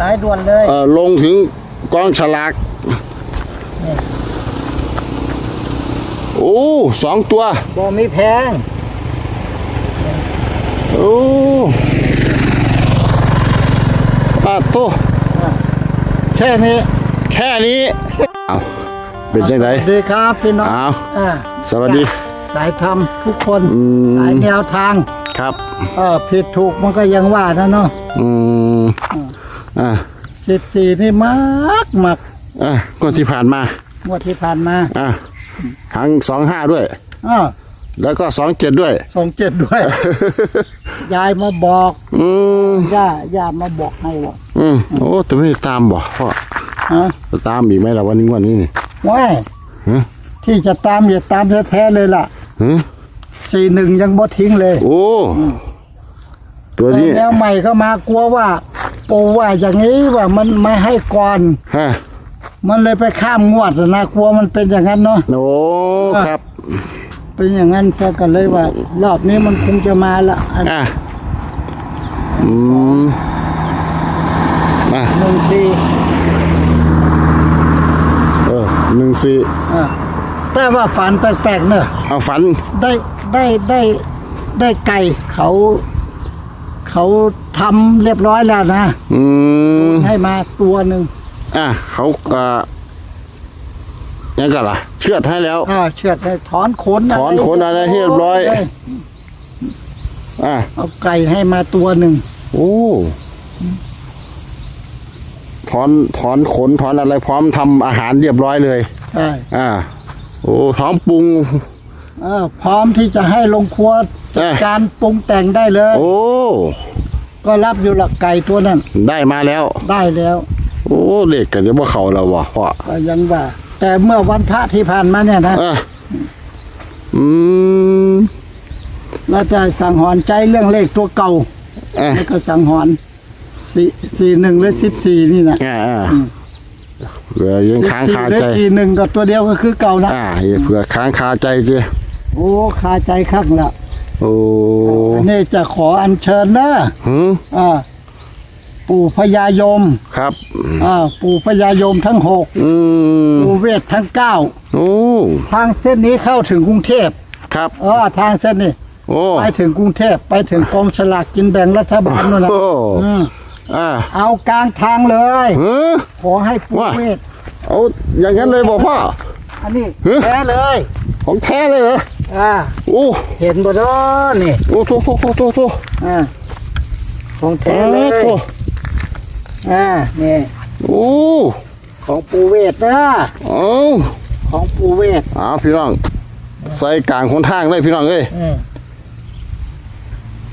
สายด่วนเลยเอ่อลงถึงกองฉลากนี่โอ้สองตัว บ่มีแพงโอ้ปาโตแค่นี้แค่นี้เอาเป็นจังไดสวัสดีครับพี่น้องอ้าวอ่าสวัสดี สายธรรมทุกคนอืม สายแนวทาง ครับ เออผิดถูกมันก็ยังว่านะเนาะอืม อ่าสิบสี่นี่มากมากอะก็ที่ผ่านมางวดที่ผ่านมาอะทั้งสองห้าด้วย อ้าวแล้วก็สองเจ็ดด้วย สองเจ็ดด้วย ยายมาบอกอืมย่าย่ามาบอกให้ว่าอืมโอ้แต่ไม่ได้ตามบ่พ่อฮะจะตามอีกไหมล่ะวันนี้วันนี้นี่ว้ายฮะที่จะตามอย่าตามแท้ๆเลยล่ะฮะสี่หนึ่งยังบ่ทิ้งเลยโอ้ ตัวนี้แล้วใหม่เข้ามากลัวว่า ปูว่าอย่างนี้ว่ามันไม่ให้ก่อน ฮะมันเลยไปข้ามงวดน่ะนะกลัวมันเป็นอย่างนั้นเนาะโอ้ครับ เป็นอย่างนั้นแกก็เลยว่า รอบนี้มันคงจะมาละอันอะอืมอะหนึ่งทีเออหนึ่งสี่อะแต่ว่าฝันแปลกๆเนอะเอาฝันได้ได้ได้ได้ไก่เขา เขาทำเรียบร้อยแล้วนะอืมให้มาตัวหนึ่งอะเขาเอ่อยังกันล่ะ เชือดให้แล้ว อ่าเชือดให้ถอนขนถอนขนอะไรให้เรียบร้อยอะเอาไก่ให้มาตัวหนึ่งโอ้ถอนถอนขนถอนอะไรพร้อมทำอาหารเรียบร้อยเลย ใช่ อ่า โอ้พร้อมปรุง เออพร้อมที่จะให้ลงครัวจัดเอ้ยการปรุงแต่งได้เลย โอ้ ก็รับอยู่หลักไก่ตัวนั้น ได้มาแล้ว ได้แล้ว โอ้เล็กกันจะว่าเขาแล้ววะพ่อก็ยังว่า แต่เมื่อวันพระที่ผ่านมาเนี่ยนะอะอืมเราจะสั่งหอนใจเรื่องเลขตัวเก่าอะแล้วก็สั่งหอนสี่สี่หนึ่งหรือสิบสี่นี่นะอ่าอ่าเผื่อยังค้างคาหรือใจ สี่หนึ่งกับตัวเดียวก็คือเก่าละอ่าเผื่อค้างคาใจสิ โอ้คาใจข้างละโอ้อันนี้จะขออัญเชิญนะหืมอ่าปู่พญายมครับอ่าปู่พญายมทั้งหกอืมปู่เวททั้งเก้าโอ้ทางเส้นนี้เข้าถึงกรุงเทพครับเออทางเส้นนี้โอ้ไปถึงกรุงเทพไปถึงกองฉลากกินแบ่งรัฐบาลนู่นนะโอ้อืมอ่าเอากลางทางเลยเฮ้อขอให้ปู่ว่าเวทเอาอย่างนั้นเลยบอกพ่ออันนี้เฮ้ยแท้เลย ของแท้เลยเหรอ อ่าโอ้เห็นบ่เนาะนี่โอ้โถโถโถโถโถอ่าของโอ้แท้เลยโถอ่านี่โอ้ของปู่เวทนะเอาของปู่เวทเอาพี่น้องใส่กลางคนทางเลยพี่น้องเอ้ยอืม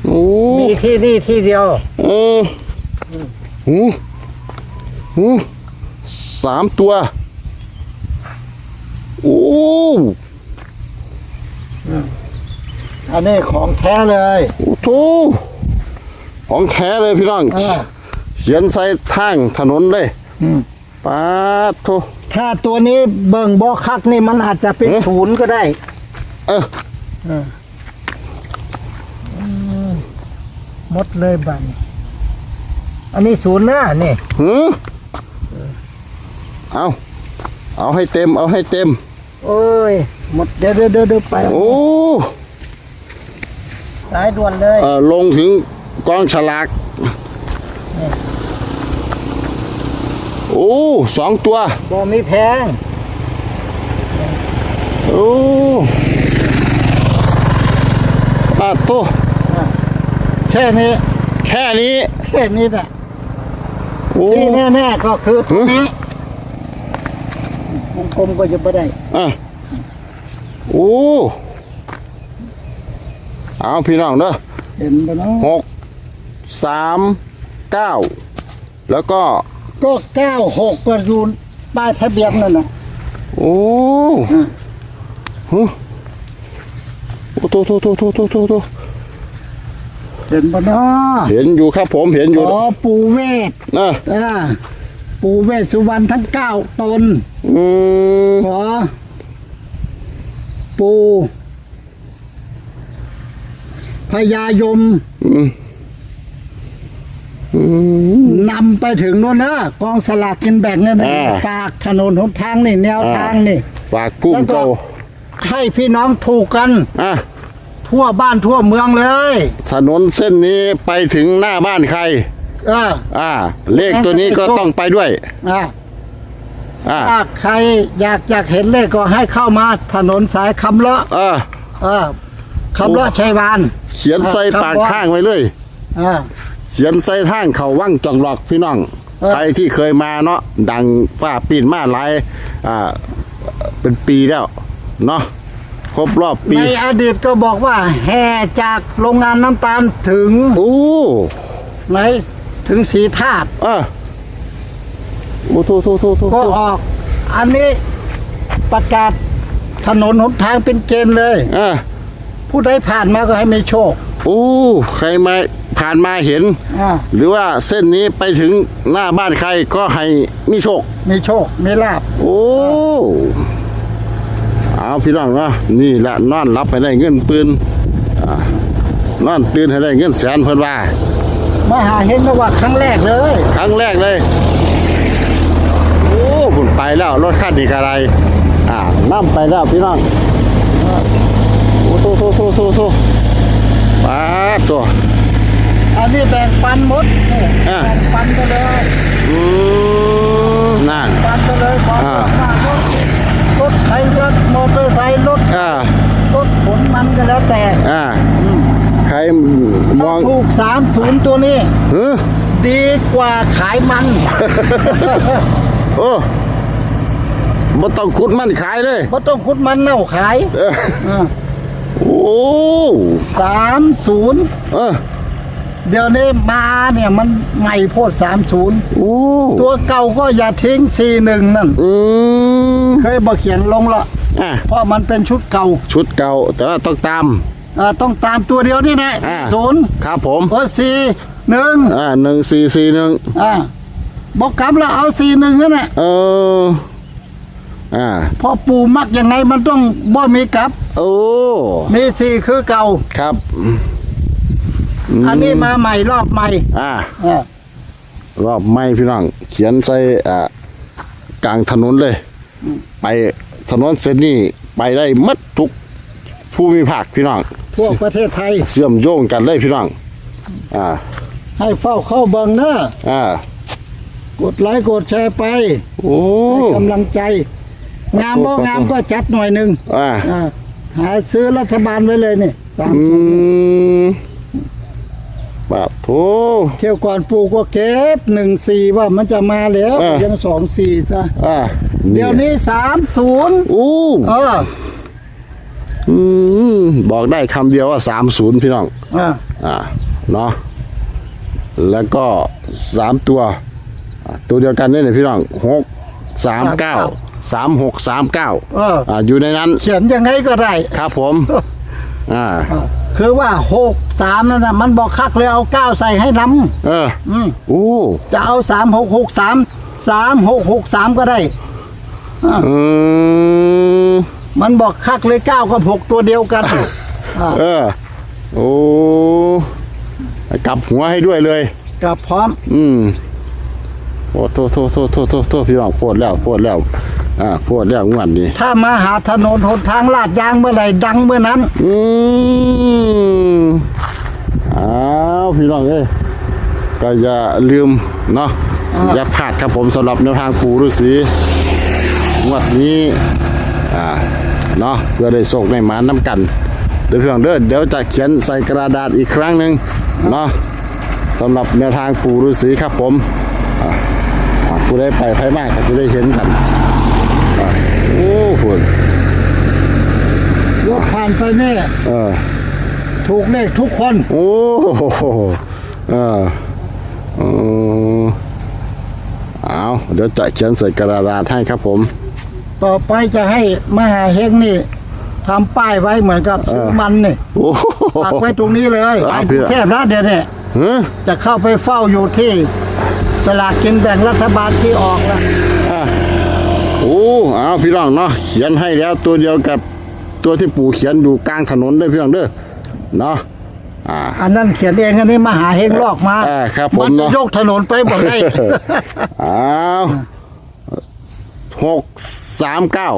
โอ้มีที่นี่ที่เดียวเออหูหูสามตัว โอ้ อันนี้ของแท้เลยโอ้โถของแท้เลยพี่น้องอ่าเขียนใส่ทางถนนเลยอืม ปาดโถถ้าตัวนี้เบิ่งบ่คักนี่มันอาจจะเป็นเอ๊ะศูนย์ก็ได้ เออหมดเลยบันอันนี้ศูนย์นะนี่หือเอาเอาให้เต็ม เอาให้เต็ม โอ้ย หมดเดี๋ยวเดี๋ยวเดี๋ยวเดี๋ยวไปโอ้สายด่วนเลยเออลงถึงกองฉลาก โอ้สองตัวบ่มีแพง โอ้ปาดโตแค่นี้ แค่นี้แค่นี้แหละโอ้ที่แน่ๆก็คือตรงนี้วงกลมก็จะไม่ได้อะโอ้ เอาพี่น้องเด้อเห็นปะเนาะหกสามเก้าแล้วก็ก็เก้าหกก็อยู่ป้ายทะเบียนนั่นน่ะโอ้อืมหึโอ้โตโตโตโตโตโตโตเห็นปะเนาะเห็นอยู่ครับผมเห็นอยู่ขอปูเวทนะอ่าปูเวทสุวรรณทั้งเก้าตนอืมขอ ปูพญายมอืมอืมนำไปถึงโน่นนะกองสลากกินแบ่งเงินอ่า ฝากถนนหนทางนี่ แนวทางนี่ ฝากกุ้งแล้วก็โตให้พี่น้องถูกกัน อะทั่วบ้านทั่วเมืองเลยถนนเส้นนี้ไปถึงหน้าบ้านใคร เออ อ่า เลขตัวนี้ก็ต้องไปด้วย อะ อ่า ถ้าใครอยากอยากเห็นเลขก็ให้เข้ามาถนนสายคำเลาะเออ เออคำเลาะชัยวานเขียนใส่ครับปากข้างไว้เลย อ่า เขียนใส่ทางเขาว่างจองหลอกพี่น้องเออ ใครที่เคยมาเนาะดังฝ้าปีนมาหลายอ่าเป็นปีแล้วเนาะครบรอบปี ในอดีตก็บอกว่า แห่จากโรงงานน้ำตาลถึงโอ้ไหนถึงสีธาตุเออ โอ้โทโทโทโทก็ออก อันนี้ประกาศถนนหนทางเป็นเกณฑ์เลย อ่าผู้ใดผ่านมาก็ให้มีโชคโอ้ใครมาผ่านมาเห็น อ่าหรือว่าเส้นนี้ไปถึงหน้าบ้านใครก็ให้มีโชค มีโชค มีลาบ โอ้ เอาพี่น้องเนาะนี่แหละนอนรับให้ได้เงินปืนอ่านอนตื่นให้ได้เงินแสนเพิ่นว่า มาหาเห็นก็ว่าครั้งแรกเลย ครั้งแรกเลยโอ้พุ่น ไปแล้วรถคันนี้กอะไรอ่านํไปแล้วพี่น้องโอ้โตโตโตโตโตป้าดตัวอันนี้แบ่งปันหมดนี่อ่าแบ่งปันไปเลยอืมนั่นปันไปเลยขออ่ามากรถรถไถรถมอเตอร์ไซค์รถอ่ารถขนมันก็แล้วแต่อ่าใครมองถูกสามศูนย์ตัวนี้เฮ้อดีกว่าขายมัน โอ้ บ่ต้องขุดมันขายเลย บ่ต้องคุดมันเน่าขายเออโอ้สามศูนย์เออเดี๋ยวนี้มาเนี่ยมันไงโพดสามศูนย์โอ้ตัวเก่าก็อย่าทิ้งสี่หนึ่งนั่นอืมเคยบอกเขียนลงละอะเพราะมันเป็นชุดเก่า ชุดเก่า แต่ว่าต้องตาม อ่าต้องตามตัวเดียวนี่แหละอ่า ศูนย์ครับผมเออสี่หนึ่งอ่าหนึ่งสี่สี่หนึ่งอ่าบอกกลับแล้วเอาสี่หนึ่งนั่นแหละเออ อ่าเพราะปูมักยังไงมันต้องบ่มีกลับ โอ้มีสี่คือเก่า ครับมอันนี้มาใหม่รอบใหม่อ่าอ่ารอบไม่พี่น้อง เขียนใส่อ่ากลางถนนเลย ไปถนนเส้นนี้ไปได้หมัดทุกภูมิภาคพี่น้อง ทั่วประเทศไทย เชื่อมโยงกันเลยพี่น้อง อ่า ให้เฝ้าเข้าเบิงเนอะอ่า กดไลค์กดแชร์ไปโอ้ ให้กำลังใจ งามบ่งามก็จัดหน่อยหนึ่งอ่าอ่าหาซื้อรัฐบาลไว้เลยนี่สามอืมบาโถเที่ยวก่อนปูก็เก็บหนึ่งสี่ว่ามันจะมาแล้วเออยังสองสี่ซะอ่าเดี๋ยวนี้สามศูนย์อู้เอออืมบอกได้คำเดียวว่าสามศูนย์พี่น้อง อ่าอ่าเนาะแล้วก็สามตัวอ่าตัวเดียวกันนี่เลยพี่น้องหกสามเก้า สามหกสามเก้าเอออ่าอยู่ในนั้น เขียนยังไงก็ได้ ครับผมอ่าอ่า คือว่าหกสามนั่นนะมันบอกคักเลยเอาเก้าใส่ให้น้เออำอืมอู้จะเอาสามหกหกสามสามหกหกสามก็ได้อืมมันบอกคักเลยเก้ากับหกตัวเดียวกัน อ่าเออ โอ้กลับหัวให้ด้วยเลย กับพร้อม อืมโอ้โทษโทษโทษโทษโทษโทษพี่น้องโพดแล้วโพดแล้ว อ่าโพดแล้วงวดนี้ถ้ามาหาถนนหนทางลาดยางเมื่อไหร่ดังเมื่อนั้น อืมอ้าวพี่น้องเอ้ยก็อย่าลืมเนาะอย่าพลาดครับผมสำหรับแนวทางปู่ฤาษีงวดนี้อ่าเนาะเพื่อได้โชคได้หมาน้ำกันเดี๋ยวพี่น้องเด้อเดี๋ยวจะเขียนใส่กระดาษอีกครั้งหนึ่งเนาะสำหรับแนวทางปู่ฤาษีครับผมอ่าอ่าผู้ได้ไปไพ่มากก็จะได้เห็นกันอ่า โอ้โหรถผ่านไปเนี่ยเออถูกเลขทุกคน โอ้โหเออเออเอาเดี๋ยวจะเขียนใส่กระดาษให้ครับผม ต่อไปจะให้มหาเฮงนี่ทำป้ายไว้เหมือนกับซื้อมันนี่โอ้โหปักไว้ตรงนี้เลยเอาไปพี่กรุงเทพนะเดี๋ยวนี้เฮ้ยจะเข้าไปเฝ้าอยู่ที่สลากกินแบ่งรัฐบาลที่ออกแล้วอะ โอ้เอาพี่น้องเนาะเขียนให้แล้วตัวเดียวกับตัวที่ปู่เขียนอยู่กลางถนนเด้อพี่น้องเด้อเนาะอ่าอันนั้นเขียนเองอันนี้มหาเฮงลอกมาเออครับผมมันจะเนอะยกถนนไปหมดได้อ้าวหกสามเก้า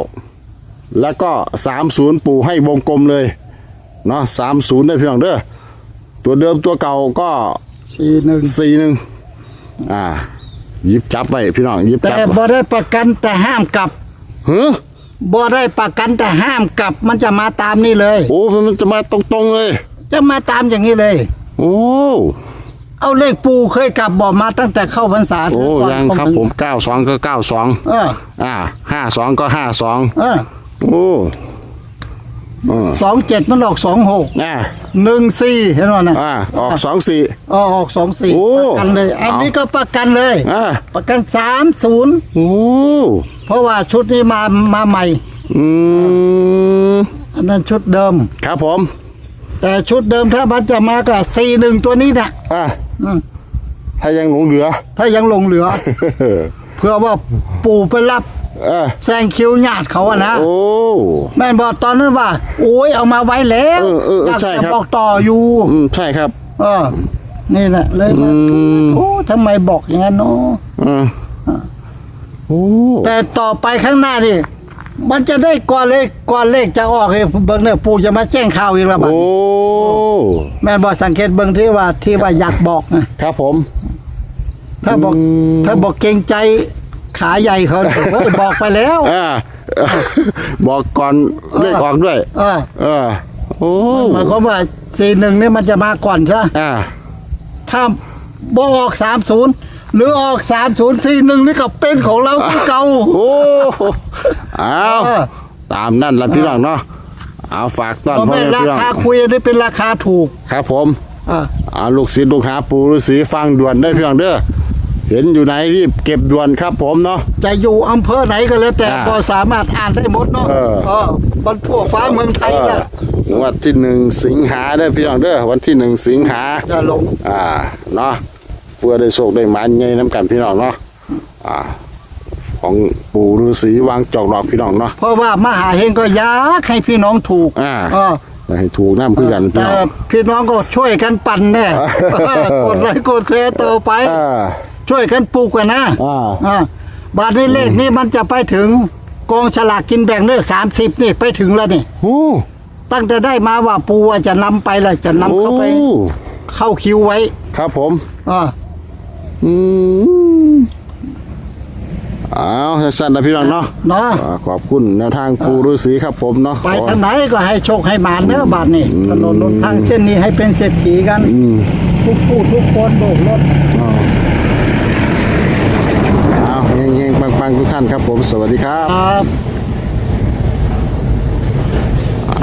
แล้วก็สามศูนย์ปู่ให้วงกลมเลยเนาะสามศูนย์ได้เพียงเด้อตัวเดิมตัวเก่าก็สี่หนึ่งสี่หนึ่งอ่า หยิบจับไปพี่น้องหยิบแต่จับบ่ได้ประกันแต่ห้ามกลับเฮ้อบ่ได้ประกันแต่ห้ามกลับ มันจะมาตามนี่เลย โอ้มันจะมาตรงๆเลย จะมาตามอย่างนี้เลย โอ้เอาเลขปูเคยกลับบอกมาตั้งแต่เข้าพรรษาโอ้ก่อนยังครับผมเก้าสองก็เก้าสองเออ อ่าห้าสองก็ห้าสองเออ โอ้เออสองเจ็ดมันออกสองหกอ่าหนึ่งสี่เห็นไหมนะอ่าออกสองสี่เออออกสองสี่โอ้ประกันเลย อันนี้ก็ประกันเลยอ่า ประกันสามศูนย์โอ้เพราะว่าชุดนี้มามาใหม่ อืมอันนั้นชุดเดิม ครับผม แต่ชุดเดิมถ้ามันจะมาก็สี่หนึ่งตัวนี้นะอ่าอืมถ้ายังหลงเหลือ ถ้ายังลงเหลือ เพื่อว่าปู่ไปรับ เออแซงคิวญาติเขาอะนะ โอ้ แม่นบอกตอนนั้นว่า โอ้ยเอามาไว้แล้วเออเออเอออยากใช่จะครับบอกต่ออยู่ อืมใช่ครับ เออ นี่แหละเลยอืว่า มโอ้ทำไมบอกอย่างนั้นเนาะเออโอ้แต่ต่อไปข้างหน้านี่มันจะได้ก่อนเลขก่อนเลขจะออกเองเบิ้งเนี่ยปู่จะมาแจ้งข่าวอีกแล้วบัดโอ้แม่นบอกสังเกตเบิ้งที่ว่าที่ว่าอยากบอกนะครับผม ถ้าบอก อืม ถ้าบอกเกรงใจ ขาใหญ่เขาโอ้ยบอกไปแล้วอ่าบอกก่อนเลขออกด้วย เออเออ โอ้หมายความว่าสี่หนึ่งนี่มันจะมาก่อนใช่ไหมอ่าถ้าบออกสามศูนย์หรือออกสามศูนย์สี่หนึ่งนี่ก็เป็นของเราคือเก่า โอ้เอาเออ ตามนั่นละพี่น้องเนาะเอาฝากต้อนเพราะพ่อแม่แม่ราพี่น้องคาคุยได้เป็นราคาถูกครับผม อ่า เอาลูกศิษย์ลูกหาปูฤาษีฟังด่วนได้พี่น้องเด้อ เห็นอยู่ไหนรีบเก็บด่วนครับผมเนาะ จะอยู่อำเภอไหนก็แล้วแต่อ่าก็สามารถอ่านได้หมดเนาะเออ เออบนทั่วฟ้าเมืองไทยเออนะวันที่หนึ่งสิงหาเด้อพี่น้องเด้อวันที่หนึ่งสิงหา จะลงอ่าเนาะเพื่อได้โชคได้หมันใหญ่น้ำกันพี่น้องเนาะอ่า ของปู่ฤาษีวางจอกดอกพี่น้องเนาะ เพราะว่ามหาเฮงก็อยากให้พี่น้องถูกอ่า เอออยากให้ถูกน้ำคือกันพี่แต่น้องพี่น้องก็ช่วยกันปั่นแน่กดไลค์กดแชร์ต่อไป อ่า ช่วยกันปลูกกันนะอ่าอ่าบาทนี้เลขนี้มันจะไปถึงกองฉลากกินแบ่งเนื้อสามสิบนี่ไปถึงแล้วนี่ โอ้ตั้งแต่ได้มาว่าปูว่าจะนำไปแล้วจะนำโอ้เข้าไปเข้าคิวไว้ครับผม อ่าอืมเอาสั้นๆนะพี่น้องเนาะเนาะอ่าขอบคุณแนวทางปู่ฤาษีครับผมเนาะไปขอทางไหนก็ให้โชคให้หมานเนื้อบาทนี่ถนนหนทางเส้นนี้ให้เป็นเศรษฐีกันอืมทุกผู้ทุกคนโบกรถเอาเฮงๆ ปังๆทุกท่านครับผม สวัสดีครับครับ